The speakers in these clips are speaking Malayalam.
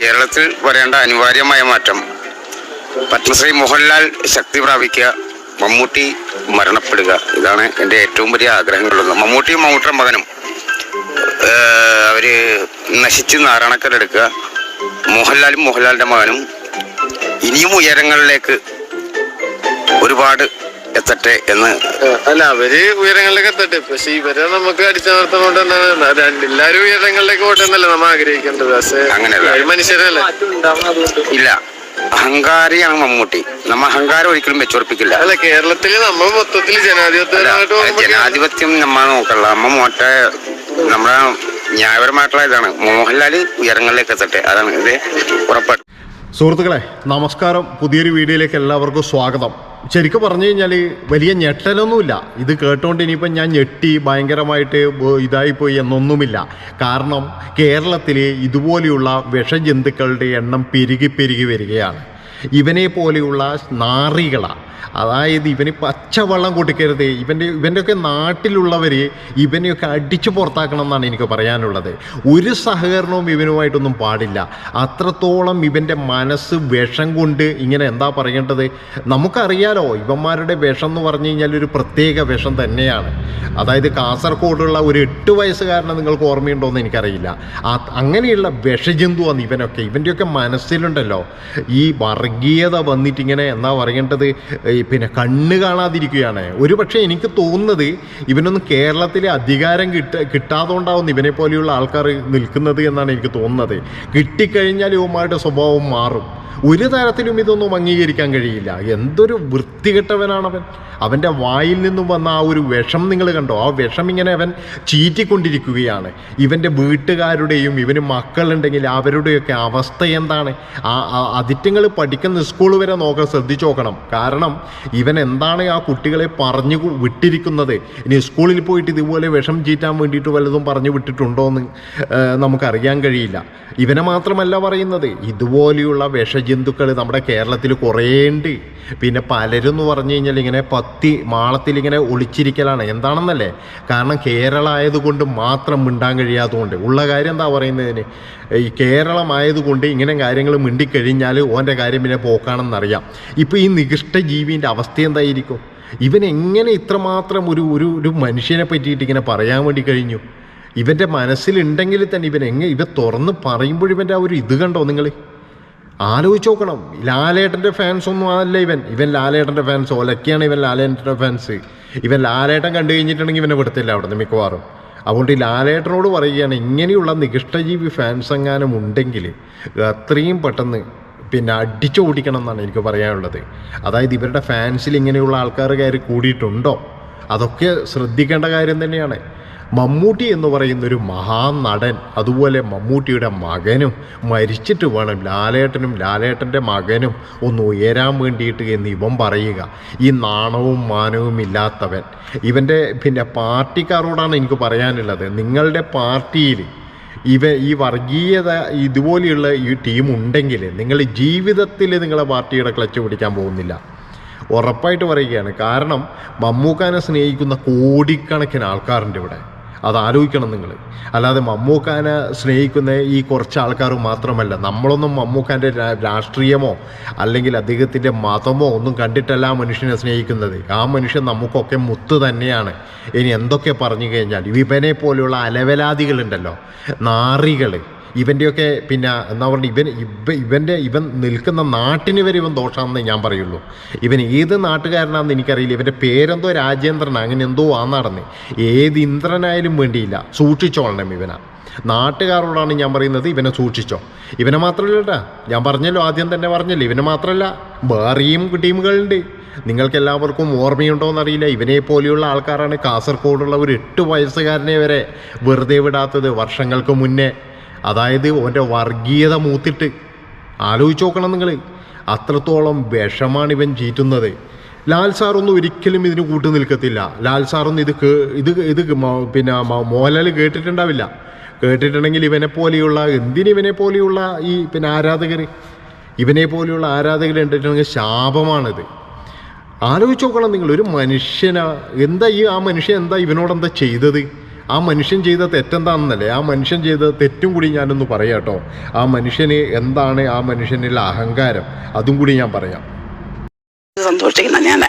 കേരളത്തിൽ വരേണ്ട അനിവാര്യമായ മാറ്റം പത്മശ്രീ മോഹൻലാൽ ശക്തി പ്രാപിക്കുക മമ്മൂട്ടി മരണപ്പെടുക. ഇതാണ് എന്റെ ഏറ്റവും വലിയ ആഗ്രഹങ്ങളിലൊന്ന് മമ്മൂട്ടിയും മമ്മൂട്ടിയുടെ മകനും അവർ നശിച്ച് നാരായണക്കരെടുക്കുക മോഹൻലാലും മോഹൻലാലിന്റെ മകനും ഇനിയും ഉയരങ്ങളിലേക്ക് ഒരുപാട് എത്തട്ടെ എന്ന്. അല്ല അവർ ഉയരങ്ങളിലേക്ക് എത്തട്ടെ. പക്ഷെ ഇവരെ നമുക്ക് അടിച്ചമർത്തുന്നോണ്ട് എല്ലാരും ഉയരങ്ങളിലേക്ക് പോട്ടെന്നല്ലേ നമ്മ ആഗ്രഹിക്കേണ്ടത്? പക്ഷേ അങ്ങനെയല്ല. മനുഷ്യരല്ലേ? ഇല്ല. അഹങ്കാരിയാണ് മമ്മൂട്ടി. നമ്മ അഹങ്കാരം ഒരിക്കലും വെച്ചുറപ്പിക്കില്ല. അല്ല കേരളത്തിൽ നമ്മൾ മൊത്തത്തിൽ ജനാധിപത്യം ജനാധിപത്യം നമ്മ നോക്കല്ല. നമ്മ മോട്ടെ നമ്മളെ ന്യായപരമായിട്ടുള്ള ഇതാണ്. മോഹൻലാൽ ഉയരങ്ങളിലേക്ക് എത്തട്ടെ. അതാണ് ഇത് ഉറപ്പായിട്ട്. സുഹൃത്തുക്കളെ നമസ്കാരം. പുതിയൊരു വീഡിയോയിലേക്ക് എല്ലാവർക്കും സ്വാഗതം. ശരിക്കും പറഞ്ഞു കഴിഞ്ഞാൽ വലിയ ഞെട്ടലൊന്നുമില്ല. ഇത് കേട്ടോണ്ട് ഇനിയിപ്പം ഞാൻ ഞെട്ടി ഭയങ്കരമായിട്ട് ഇതായിപ്പോയി എന്നൊന്നുമില്ല. കാരണം കേരളത്തിൽ ഇതുപോലെയുള്ള വിഷജന്തുക്കളുടെ എണ്ണം പെരുകി പെരുകി വരികയാണ്. ഇവനെ പോലെയുള്ള നാറികളാണ് അതായത് ഇവന് പച്ചവെള്ളം കൂട്ടിക്കരുത് ഇവന്റെ ഇവന്റെയൊക്കെ നാട്ടിലുള്ളവർ ഇവനെയൊക്കെ അടിച്ചു പുറത്താക്കണം എന്നാണ് എനിക്ക് പറയാനുള്ളത്. ഒരു സഹകരണവും ഇവനുമായിട്ടൊന്നും പാടില്ല. അത്രത്തോളം ഇവന്റെ മനസ്സ് വിഷം കൊണ്ട് ഇങ്ങനെ എന്താ പറയേണ്ടത്? നമുക്കറിയാലോ ഇവന്മാരുടെ വിഷം എന്ന് പറഞ്ഞു കഴിഞ്ഞാൽ ഒരു പ്രത്യേക വിഷം തന്നെയാണ്. അതായത് കാസർഗോഡുള്ള ഒരു എട്ട് വയസ്സുകാരനെ നിങ്ങൾക്ക് ഓർമ്മയുണ്ടോ എന്ന് എനിക്കറിയില്ല അങ്ങനെയുള്ള വിഷജന്തുവാണ് ഇവനൊക്കെ. ഇവന്റെയൊക്കെ മനസ്സിലുണ്ടല്ലോ. ഈ വർഗീയത വന്നിട്ടിങ്ങനെ എന്താ പറയേണ്ടത്? പിന്നെ കണ്ണ് കാണാതിരിക്കുകയാണ്. ഒരു പക്ഷേ എനിക്ക് തോന്നുന്നത് ഇവനൊന്നും കേരളത്തിലെ അധികാരം കിട്ട കിട്ടാതുകൊണ്ടാവും ഇവനെ പോലെയുള്ള ആൾക്കാർ നിൽക്കുന്നത് എന്നാണ് എനിക്ക് തോന്നുന്നത്. കിട്ടിക്കഴിഞ്ഞാൽ ഇവന്മാരുടെ സ്വഭാവം മാറും. ഒരു തരത്തിലും ഇതൊന്നും അംഗീകരിക്കാൻ കഴിയില്ല. എന്തൊരു വൃത്തികെട്ടവനാണവൻ. അവന്റെ വായിൽ നിന്നും വന്ന ആ ഒരു വിഷം നിങ്ങൾ കണ്ടോ? ആ വിഷം ഇങ്ങനെ അവൻ ചീറ്റിക്കൊണ്ടിരിക്കുകയാണ്. ഇവന്റെ വീട്ടുകാരുടെയും ഇവന് മക്കളുണ്ടെങ്കിൽ അവരുടെയൊക്കെ അവസ്ഥ എന്താണ്? ആ അതിറ്റങ്ങൾ പഠിക്കുന്ന സ്കൂൾ വരെ നോക്കാൻ ശ്രദ്ധിച്ചു നോക്കണം. കാരണം ഇവൻ എന്താണ് ആ കുട്ടികളെ പറഞ്ഞു വിട്ടിരിക്കുന്നത്? ഇനി സ്കൂളിൽ പോയിട്ട് ഇതുപോലെ വിഷം ചീറ്റാൻ വേണ്ടിയിട്ട് വല്ലതും പറഞ്ഞു വിട്ടിട്ടുണ്ടോ എന്ന് നമുക്കറിയാൻ കഴിയില്ല. ഇവനെ മാത്രമല്ല പറയുന്നത് ഇതുപോലെയുള്ള വിഷജന്തുക്കൾ നമ്മുടെ കേരളത്തിൽ കുറേ ഉണ്ട് പിന്നെ പലരും എന്ന് പറഞ്ഞു കഴിഞ്ഞാൽ ഇങ്ങനെ പത്തി മാളത്തിൽ ഇങ്ങനെ ഒളിച്ചിരിക്കലാണ്. എന്താണെന്നല്ലേ? കാരണം കേരളം ആയതുകൊണ്ട് മാത്രം മിണ്ടാൻ കഴിയാത്തതുകൊണ്ട്. ഉള്ള കാര്യം എന്താ പറയുന്നതിന്? ഈ കേരളമായതുകൊണ്ട് ഇങ്ങനെ കാര്യങ്ങൾ മിണ്ടിക്കഴിഞ്ഞാൽ ഓന്റെ കാര്യം പിന്നെ പോക്കാണെന്നറിയാം. ഇപ്പോൾ ഈ നികൃഷ്ട ജീവിന്റെ അവസ്ഥ എന്തായിരിക്കും? ഇവൻ എങ്ങനെ ഇത്രമാത്രം ഒരു ഒരു ഒരു മനുഷ്യനെ പറ്റിയിട്ട് ഇങ്ങനെ പറയാൻ വേണ്ടി കഴിഞ്ഞു? ഇവന്റെ മനസ്സിലുണ്ടെങ്കിൽ തന്നെ ഇവൻ എങ്ങനെ ഇവ തുറന്ന് പറയുമ്പോൾ ഇവന്റെ ആ ഒരു ഇത് കണ്ടോ നിങ്ങൾ? ആലോചിച്ച് നോക്കണം. ലാലേട്ടന്റെ ഫാൻസ് ഒന്നും അല്ല ഇവൻ. ഇവൻ ലാലേട്ടന്റെ ഫാൻസ് ഒലക്കെയാണ് ഇവൻ ലാലേട്ടന്റെ ഫാൻസ് ഇവൻ ലാലേട്ടൻ കണ്ടു കഴിഞ്ഞിട്ടുണ്ടെങ്കിൽ ഇവനെ വിടത്തില്ല അവിടെ നിന്ന് മിക്കവാറും. അതുകൊണ്ട് ഈ ലാലേട്ടനോട് പറയുകയാണ് ഇങ്ങനെയുള്ള നികിഷ്ടജീവി ഫാൻസ് എങ്ങാനും ഉണ്ടെങ്കിൽ അത്രയും പെട്ടെന്ന് പിന്നെ അടിച്ചു ഓടിക്കണം എന്നാണ് എനിക്ക് പറയാനുള്ളത്. അതായത് ഇവരുടെ ഫാൻസിൽ ഇങ്ങനെയുള്ള ആൾക്കാർ കയറി കൂടിയിട്ടുണ്ടോ? അതൊക്കെ ശ്രദ്ധിക്കേണ്ട കാര്യം തന്നെയാണ്. മമ്മൂട്ടി എന്ന് പറയുന്നൊരു മഹാനടൻ അതുപോലെ മമ്മൂട്ടിയുടെ മകനും മരിച്ചിട്ട് വേണം ലാലേട്ടനും ലാലേട്ടന്റെ മകനും ഒന്ന് ഉയരാൻ വേണ്ടിയിട്ട് എന്ന് ഇവൻ പറയുക. ഈ നാണവും മാനവും ഇല്ലാത്തവൻ. ഇവന്റെ പിന്നെ പാർട്ടിക്കാരോടാണ് എനിക്ക് പറയാനുള്ളത്. നിങ്ങളുടെ പാർട്ടിയിൽ ഇവ ഈ വർഗീയത ഇതുപോലെയുള്ള ഈ ടീം ഉണ്ടെങ്കിൽ നിങ്ങൾ ജീവിതത്തിൽ നിങ്ങളെ പാർട്ടിയുടെ ക്ലച്ച് പിടിക്കാൻ പോകുന്നില്ല. ഉറപ്പായിട്ട് പറയുകയാണ്. കാരണം മമ്മൂക്കാനെ സ്നേഹിക്കുന്ന കോടിക്കണക്കിന് ആൾക്കാരുണ്ട് ഇവിടെ. അത് ആലോചിക്കണം നിങ്ങൾ. അല്ലാതെ മമ്മൂക്കാനെ സ്നേഹിക്കുന്ന ഈ കുറച്ച് ആൾക്കാർ മാത്രമല്ല നമ്മളൊന്നും മമ്മൂക്കാന്റെ രാഷ്ട്രീയമോ അല്ലെങ്കിൽ അദ്ദേഹത്തിന്റെ മതമോ ഒന്നും കണ്ടിട്ടല്ല ആ മനുഷ്യനെ സ്നേഹിക്കുന്നത്. ആ മനുഷ്യൻ നമുക്കൊക്കെ മുത്ത് തന്നെയാണ്. ഇനി എന്തൊക്കെ പറഞ്ഞു കഴിഞ്ഞാൽ വിപനെ പോലെയുള്ള അലവലാദികളുണ്ടല്ലോ നാറികൾ ഇവന്റെയൊക്കെ പിന്നെ എന്താ പറയുക ഇവൻ ഇവ ഇവന്റെ ഇവൻ നിൽക്കുന്ന നാട്ടിന് വരെ ഇവൻ ദോഷമാണെന്ന് ഞാൻ പറയുള്ളൂ. ഇവൻ ഏത് നാട്ടുകാരനാണെന്ന് എനിക്കറിയില്ല. ഇവന്റെ പേരെന്തോ രാജേന്ദ്രൻ അങ്ങനെ എന്തോ ആ നടന്ന്. ഏത് ഇന്ദ്രനായാലും വേണ്ടിയില്ല. സൂക്ഷിച്ചോളണം ഇവനാ. നാട്ടുകാരോടാണ് ഞാൻ പറയുന്നത് ഇവനെ സൂക്ഷിച്ചോ. ഇവനെ മാത്രമല്ല കേട്ടാ ഞാൻ പറഞ്ഞല്ലോ ആദ്യം തന്നെ പറഞ്ഞല്ലോ ഇവനെ മാത്രമല്ല വേറെയും ടീമുകളുണ്ട്. നിങ്ങൾക്ക് എല്ലാവർക്കും ഓർമ്മയുണ്ടോയെന്നറിയില്ല ഇവനെ പോലെയുള്ള ആൾക്കാരാണ് കാസർഗോഡുള്ള ഒരു എട്ട് വയസ്സുകാരനെ വരെ വെറുതെ വിടാത്തത് വർഷങ്ങൾക്ക് മുന്നേ. അതായത് ഓന്റെ വർഗീയത മൂത്തിട്ട് ആലോചിച്ച് നോക്കണം നിങ്ങൾ. അത്രത്തോളം വിഷമാണ് ഇവൻ ചീറ്റുന്നത്. ലാൽ സാറൊന്നും ഒരിക്കലും ഇതിന് കൂട്ടു നിൽക്കത്തില്ല. ലാൽ സാറൊന്നും ഇത് ഇത് ഇത് പിന്നെ മോഹൻലാൽ കേട്ടിട്ടുണ്ടാവില്ല. കേട്ടിട്ടുണ്ടെങ്കിൽ ഇവനെ പോലെയുള്ള എന്തിനിവനെ പോലെയുള്ള ഈ പിന്നെ ആരാധകർ? ഇവനെ പോലെയുള്ള ആരാധകർ കണ്ടിട്ടുണ്ടെങ്കിൽ ശാപമാണിത്. ആലോചിച്ച് നോക്കണം നിങ്ങൾ. ഒരു മനുഷ്യനാ എന്താ ഈ ആ മനുഷ്യൻ എന്താ ഇവനോട് എന്താ ചെയ്തത്? ആ മനുഷ്യൻ ചെയ്ത തെറ്റെന്താണെന്നല്ലേ? ആ മനുഷ്യൻ ചെയ്ത തെറ്റും കൂടി ഞാനൊന്ന് പറയാം കേട്ടോ. ആ മനുഷ്യന് എന്താണ് ആ മനുഷ്യനിലെ അഹങ്കാരം? അതും കൂടി ഞാൻ പറയാം. സന്തോഷിക്കുന്ന ഞാൻ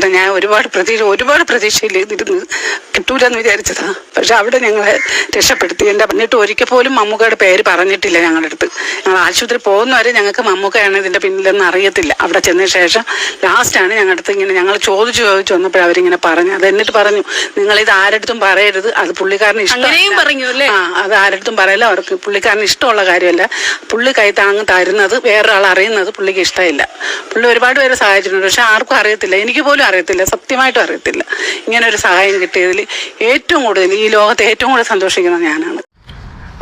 കാരണം ഞാൻ ഒരുപാട് പ്രതീക്ഷ ഒരുപാട് പ്രതീക്ഷയിൽ ഇതിരുന്ന് കിട്ടൂലെന്ന് വിചാരിച്ചതാ. പക്ഷെ അവിടെ ഞങ്ങളെ രക്ഷപ്പെടുത്തി. എന്റെ പറഞ്ഞിട്ട് ഒരിക്കൽ പോലും മമ്മൂക്കയുടെ പേര് പറഞ്ഞിട്ടില്ല ഞങ്ങളുടെ അടുത്ത്. ഞങ്ങൾ ആശുപത്രി പോകുന്നവരെ ഞങ്ങൾക്ക് മമ്മൂക്കയാണ് ഇതിന്റെ പിന്നിലെന്ന് അറിയത്തില്ല. അവിടെ ചെന്ന ശേഷം ലാസ്റ്റാണ് ഞങ്ങളുടെ അടുത്ത് ഇങ്ങനെ ഞങ്ങൾ ചോദിച്ചു ചോദിച്ചു വന്നപ്പോൾ അവരിങ്ങനെ പറഞ്ഞു അത് എന്നിട്ട് പറഞ്ഞു നിങ്ങൾ ഇത് ആരടുത്തും പറയരുത്. അത് പുള്ളിക്കാരന് ഇഷ്ടം പറഞ്ഞു? ആ അത് ആരടുത്തും പറയല്ല. അവർക്ക് പുള്ളിക്കാരന് ഇഷ്ടമുള്ള കാര്യമല്ല. പുള്ളി കൈ താങ്ങ് തരുന്നത് വേറൊരാൾ അറിയുന്നത് പുള്ളിക്ക് ഇഷ്ടമില്ല. പുള്ളി ഒരുപാട് പേരെ സഹായിച്ചിട്ടുണ്ട്. പക്ഷെ ആർക്കും അറിയത്തില്ല. എനിക്ക് പോലും അറിയത്തില്ല സത്യമായിട്ടും അറിയത്തില്ല. ഇങ്ങനെ ഒരു സഹായം കിട്ടിയതിൽ ഏറ്റവും കൂടുതൽ ഈ ലോകത്തെ ഏറ്റവും കൂടുതൽ സന്തോഷിക്കുന്നത് ഞാനാണ്.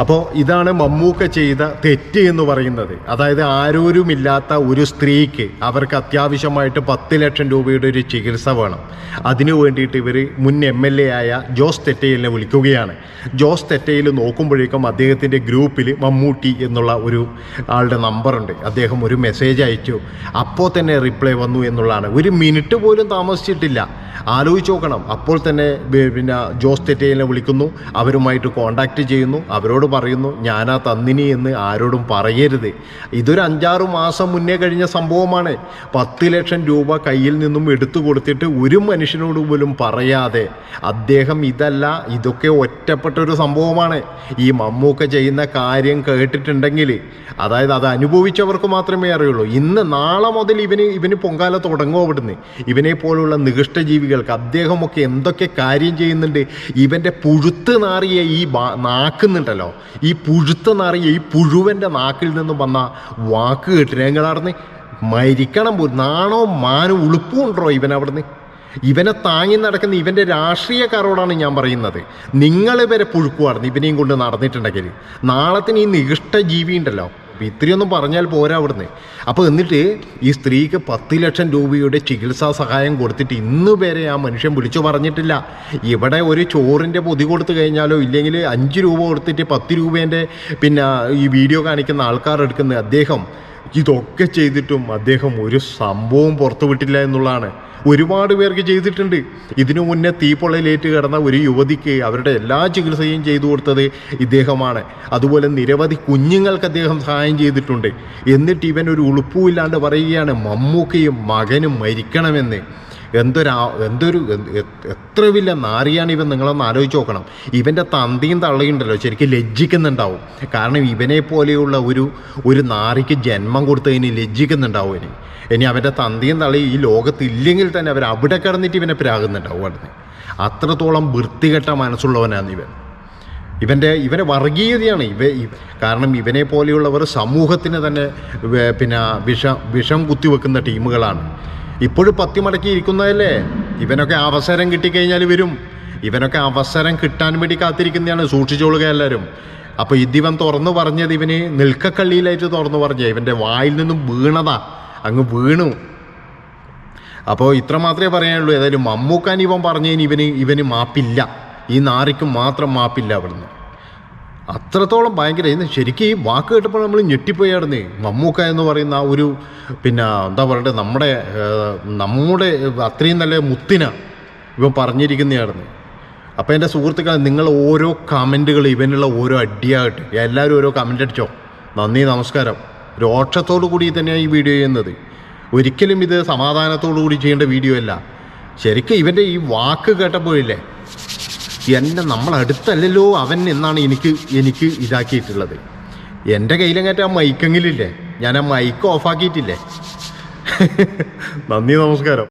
അപ്പോൾ ഇതാണ് മമ്മൂക്ക ചെയ്ത തെറ്റ് എന്ന് പറയുന്നത്. അതായത് ആരോരുമില്ലാത്ത ഒരു സ്ത്രീക്ക് അവർക്ക് അത്യാവശ്യമായിട്ട് പത്ത് ലക്ഷം രൂപയുടെ ഒരു ചികിത്സ വേണം. അതിനു വേണ്ടിയിട്ട് ഇവർ മുൻ എം എൽ എ ആയ ജോസ് തെറ്റയിലിനെ വിളിക്കുകയാണ്. ജോസ് തെറ്റയിൽ നോക്കുമ്പോഴേക്കും അദ്ദേഹത്തിന്റെ ഗ്രൂപ്പിൽ മമ്മൂട്ടി എന്നുള്ള ഒരു ആളുടെ നമ്പറുണ്ട് അദ്ദേഹം ഒരു മെസ്സേജ് അയച്ചു. അപ്പോൾ തന്നെ റിപ്ലൈ വന്നു എന്നുള്ളതാണ്. ഒരു മിനിറ്റ് പോലും താമസിച്ചിട്ടില്ല. ആലോചിച്ച് നോക്കണം. അപ്പോൾ തന്നെ പിന്നെ ജോസ് തെറ്റയിലിനെ വിളിക്കുന്നു. അവരുമായിട്ട് കോണ്ടാക്ട് ചെയ്യുന്നു. അവരോട് പറയുന്നു ഞാനാ തന്നിനി എന്ന് ആരോടും പറയരുത്. ഇതൊരു അഞ്ചാറ് മാസം മുന്നേ കഴിഞ്ഞ സംഭവമാണ്. പത്ത് ലക്ഷം രൂപ കയ്യിൽ നിന്നും എടുത്തു കൊടുത്തിട്ട് ഒരു മനുഷ്യനോട് പോലും പറയാതെ. അദ്ദേഹം ഇതല്ല ഇതൊക്കെ ഒറ്റപ്പെട്ട ഒരു സംഭവമാണ്. ഈ മമ്മൂക്ക ചെയ്യുന്ന കാര്യം കേട്ടിട്ടുണ്ടെങ്കിൽ അതായത് അത് അനുഭവിച്ചവർക്ക് മാത്രമേ അറിയുള്ളൂ. ഇന്ന് നാളെ മുതൽ ഇവന് ഇവന് പൊങ്കാല തുടങ്ങും അവിടുന്ന്. ഇവനെ പോലുള്ള നികൃഷ്ടജീവികൾക്ക് അദ്ദേഹമൊക്കെ എന്തൊക്കെ കാര്യം ചെയ്യുന്നുണ്ട് ഇവന്റെ പുഴുത്ത് നാറിയ ഈ നാക്കുന്നുണ്ടല്ലോ. ഈ പുഴുത്ത നാറിയ ഈ പുഴുവന്റെ നാക്കിൽ നിന്നും വന്ന വാക്ക് ഞങ്ങളവിടുന്ന് മരിക്കണം പോലും. നാണോ മാനോ ഉളുപ്പും ഉണ്ടോ ഇവൻ അവിടുന്ന്? ഇവനെ താങ്ങി നടക്കുന്ന ഇവന്റെ രാഷ്ട്രീയക്കാരോടാണ് ഞാൻ പറയുന്നത്. നിങ്ങൾ വരെ പുഴുക്കുവായിരുന്നു ഇവനെയും കൊണ്ട് നടന്നിട്ടുണ്ടെങ്കിൽ. നാളത്തിന് ഈ നികൃഷ്ട ജീവി ഉണ്ടല്ലോ. അപ്പൊ ഇത്രയൊന്നും പറഞ്ഞാൽ പോരാ അവിടുന്ന്. അപ്പോൾ എന്നിട്ട് ഈ സ്ത്രീക്ക് പത്ത് ലക്ഷം രൂപയുടെ ചികിത്സാ സഹായം കൊടുത്തിട്ട് ഇന്ന് വരെ ആ മനുഷ്യൻ വിളിച്ചു പറഞ്ഞിട്ടില്ല. ഇവിടെ ഒരു ചോറിന്റെ പൊതി കൊടുത്തു കഴിഞ്ഞാലോ ഇല്ലെങ്കിൽ അഞ്ച് രൂപ കൊടുത്തിട്ട് പത്ത് രൂപേന്റെ പിന്നെ ഈ വീഡിയോ കാണിക്കുന്ന ആൾക്കാർ എടുക്കുന്ന അദ്ദേഹം ഇതൊക്കെ ചെയ്തിട്ടും അദ്ദേഹം ഒരു സംഭവം പുറത്തുവിട്ടില്ല എന്നുള്ളതാണ്. ഒരുപാട് പേർക്ക് ചെയ്തിട്ടുണ്ട്. ഇതിനു മുന്നേ തീപ്പൊള്ളയിലേറ്റ് കിടന്ന ഒരു യുവതിക്ക് അവരുടെ എല്ലാ ചികിത്സയും ചെയ്തു കൊടുത്തത് ഇദ്ദേഹമാണ്. അതുപോലെ നിരവധി കുഞ്ഞുങ്ങൾക്ക് അദ്ദേഹം സഹായം ചെയ്തിട്ടുണ്ട്. എന്നിട്ട് ഇവൻ ഒരു ഉളുപ്പുമില്ലാണ്ട് പറയുകയാണ് മമ്മൂക്കയും മകനും മരിക്കണമെന്ന്. എന്തൊരു എന്തൊരു എത്ര വലിയ നാരിയാണ് ഇവൻ നിങ്ങളൊന്ന് ആലോചിച്ച് നോക്കണം. ഇവന്റെ തന്തിയും തള്ളിയുണ്ടല്ലോ ശരിക്കും ലജ്ജിക്കുന്നുണ്ടാവും. കാരണം ഇവനെ പോലെയുള്ള ഒരു ഒരു നാരിക്ക് ജന്മം കൊടുത്തതിന് ലജ്ജിക്കുന്നുണ്ടാവും ഇനി. ഇനി അവന്റെ തന്തിയും തള്ളി ഈ ലോകത്ത് ഇല്ലെങ്കിൽ തന്നെ അവർ അവിടെ കിടന്നിട്ട് ഇവനെ പ്രാകുന്നുണ്ടാവും അവിടുന്ന്. അത്രത്തോളം വൃത്തികെട്ട മനസ്സുള്ളവനാണ് ഇവൻ. ഇവന്റെ ഇവനെ വർഗീയതയാണ്. ഇവ കാരണം ഇവനെ പോലെയുള്ളവർ സമൂഹത്തിന് തന്നെ പിന്നെ വിഷം വിഷം കുത്തിവെക്കുന്ന ടീമുകളാണ്. ഇപ്പോഴും പത്തി മടക്കി ഇരിക്കുന്നതല്ലേ ഇവനൊക്കെ അവസരം കിട്ടിക്കഴിഞ്ഞാൽ വരും. ഇവനൊക്കെ അവസരം കിട്ടാൻ വേണ്ടി കാത്തിരിക്കുന്നതാണ് സൂക്ഷിച്ചോളുക എല്ലാവരും. അപ്പോൾ ഇതിവൻ തുറന്നു പറഞ്ഞത് ഇവന് നിൽക്കക്കള്ളിയിലായിട്ട് തുറന്നു പറഞ്ഞ. ഇവന്റെ വായിൽ നിന്നും വീണതാ. അങ്ങ് വീണു. അപ്പോൾ ഇത്ര മാത്രമേ പറയാനുള്ളൂ. ഏതായാലും മമ്മൂക്കാൻ ഇവൻ പറഞ്ഞതിന് ഇവന് ഇവന് മാപ്പില്ല. ഈ നാറിക്കും മാത്രം മാപ്പില്ല അവിടുന്ന്. അത്രത്തോളം ഭയങ്കര ഇന്ന് ശരിക്കും ഈ വാക്ക് കേട്ടപ്പോൾ നമ്മൾ ഞെട്ടിപ്പോയായിരുന്നേ. മമ്മൂക്ക എന്ന് പറയുന്ന ആ ഒരു പിന്നെ എന്താ പറയണ്ടത് നമ്മുടെ നമ്മുടെ അത്രയും നല്ല മുത്തിന ഇവൻ പറഞ്ഞിരിക്കുന്നതായിരുന്നു. അപ്പോൾ എന്റെ സുഹൃത്തുക്കൾ നിങ്ങൾ ഓരോ കമന്റുകൾ ഇവനുള്ള ഓരോ അടിയാകട്ടെ. എല്ലാവരും ഓരോ കമന്റ് അടിച്ചോ. നന്ദി നമസ്കാരം. രോക്ഷത്തോടു കൂടി തന്നെയാണ് ഈ വീഡിയോ ചെയ്യുന്നത്. ഒരിക്കലും ഇത് സമാധാനത്തോടു കൂടി ചെയ്യേണ്ട വീഡിയോ അല്ല. ശരിക്കും ഇവന്റെ ഈ വാക്ക് കേട്ടപ്പോഴില്ലേ എന്നെ നമ്മളടുത്തല്ലല്ലോ അവൻ എന്നാണ് എനിക്ക് എനിക്ക് ഇതാക്കിയിട്ടുള്ളത്. എന്റെ കയ്യിലെങ്ങാറ്റ ആ മൈക്കെങ്കിലില്ലേ ഞാൻ ആ മൈക്ക് ഓഫാക്കിയിട്ടില്ലേ നന്ദി നമസ്കാരം.